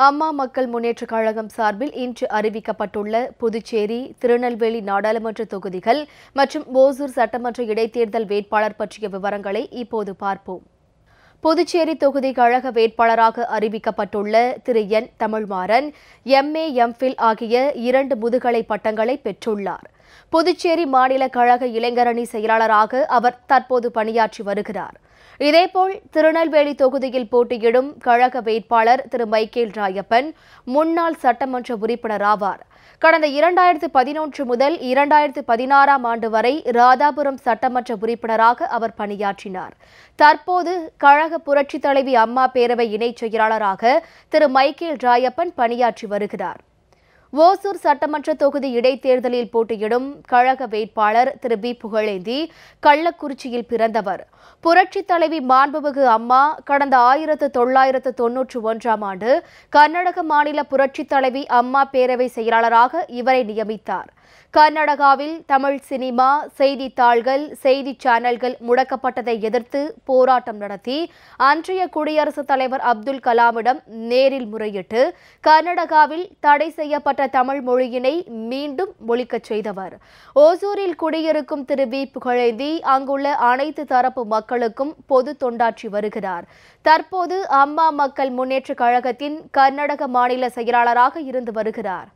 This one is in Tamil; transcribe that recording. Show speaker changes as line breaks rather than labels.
அம்மா மக்கள் முன்னேற்றக் கழகம் சார்பில் இன்று அறிவிக்கப்பட்டுள்ள புதுச்சேரி திருநெல்வேலி நாடாளுமன்ற தொகுதிகள் மற்றும் ஓசூர் சட்டமன்ற இடைத்தேர்தல் வேட்பாளர் பற்றிய விவரங்களை இப்போது பார்ப்போம். புதுச்சேரி தொகுதி கழக வேட்பாளராக அறிவிக்கப்பட்டுள்ள திரு. என். தமிழ்மாறன் எம்ஏ எம்ஃபில் ஆகிய இரண்டு முதுகலை பட்டங்களை பெற்றுள்ளார். புதுச்சேரி மாநில கழக இளைஞரணி செயலாளராக அவர் தற்போது பணியாற்றி வருகிறார். இதேபோல் திருநெல்வேலி தொகுதியில் போட்டியிடும் கழக வேட்பாளர் திரு மைக்கேல் ராயப்பன் முன்னாள் சட்டமன்ற உறுப்பினர் ஆவார். கடந்த இரண்டாயிரத்து பதினொன்று முதல் இரண்டாயிரத்து பதினாறாம் ஆண்டு வரை ராதாபுரம் சட்டமன்ற உறுப்பினராக அவர் பணியாற்றினார். தற்போது கழக புரட்சித் தலைவி அம்மா பேரவை இணைச் செயலாளராக திரு மைக்கேல் ராயப்பன் பணியாற்றி வருகிறார். ஓசூர் சட்டமன்ற தொகுதி இடைத்தேர்தலில் போட்டியிடும் கழக வேட்பாளர் திரு பி புகழேந்தி கள்ளக்குறிச்சியில் பிறந்தவர். புரட்சித் தலைவி மாண்புமிகு அம்மா கடந்த ஆயிரத்து தொள்ளாயிரத்து தொன்னூற்று ஒன்றாம் ஆண்டு கர்நாடக மாநில புரட்சித் தலைவி அம்மா பேரவை செயலாளராக இவரை நியமித்தார். கர்நாடகாவில் தமிழ் சினிமா செய்தித்தாள்கள் செய்தி சேனல்கள் முடக்கப்பட்டதை எதிர்த்து போராட்டம் நடத்தி அன்றைய குடியரசுத் தலைவர் அப்துல் கலாமிடம் நேரில் முறையிட்டு கர்நாடகாவில் தடை செய்யப்பட்ட தமிழ் மொழியினை மீண்டும் ஒழிக்கச் செய்தவர். ஓசூரில் குடியிருக்கும் திரு வி. புகழேந்தி அங்குள்ள அனைத்து தரப்பு மக்களுக்கும் பொது தொண்டாற்றி வருகிறார். தற்போது அம்மா மக்கள் முன்னேற்றக் கழகத்தின் கர்நாடக மாநில செயலாளராக இருந்து வருகிறார்.